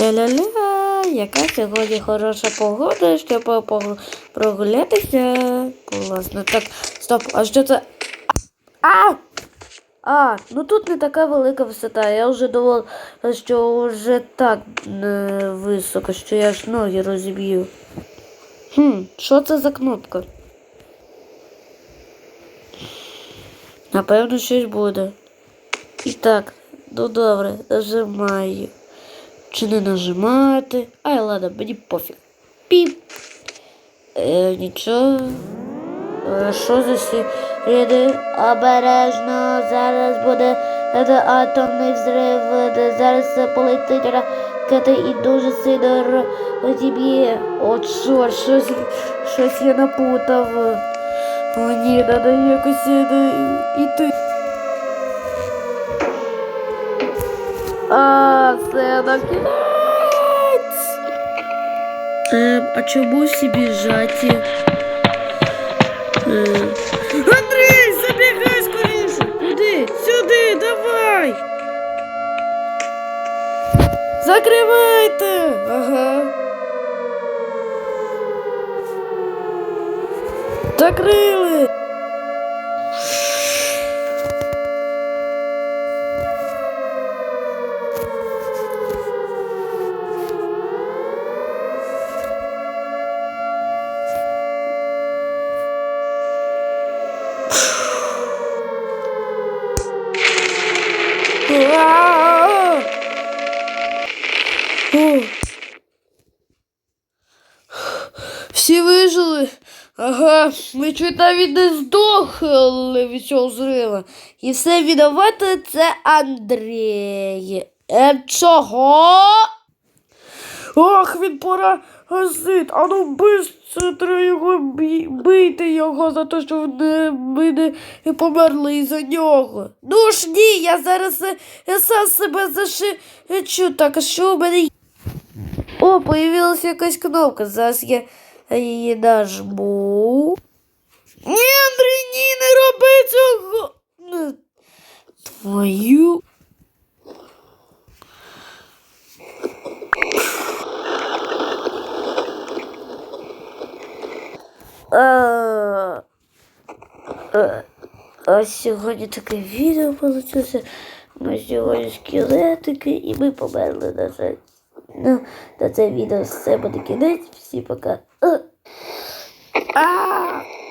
Ля-ля-ля, яка сьогодні хороша погода, щоб прогулятися. Класно. Так, стоп, а що це? А! А, ну тут не така велика висота. Я вже думав, що вже так е, високо, що я ж ноги розіб'ю. Хм, що це за кнопка? Напевно, щось буде. І так, ну добре, нажимаю. Чи не нажимати? Ай, ладно, мені пофіг. Піп. Е, нічого. Е, що за сіріди? Обережно, зараз буде атомний взрив, е, зараз полетить ракета і дуже сильно розіб'є. О, чорт, щось, щось я напутав. О, ні, треба якось е, іти. А, це на кінець. Ем, а чому всі біжаті? Ем. Андрій, забігай скоріше! Куди? Сюди, давай! Закривайте! Ага. Закрили! Всі вижили. Ага, ми чуть навіть не здохли від цього зрива. І все винувати це Андрій. Е, чого? Ох, він паразит. А ну быстро його бийте його за те, що ми не померли із-за нього. Ну ж ні, я зараз е, я сам себе зашичу. Так, що у мене? О, появилась якась кнопка. Зараз я її нажму. Ні, Андрій, ні, не роби цього. Твою. А, а, а сьогодні таке відео вийшло. Ми сьогодні скелетики і ми померли, на жаль. Ну, на це відео все буде кінець. Всі пока. А! А!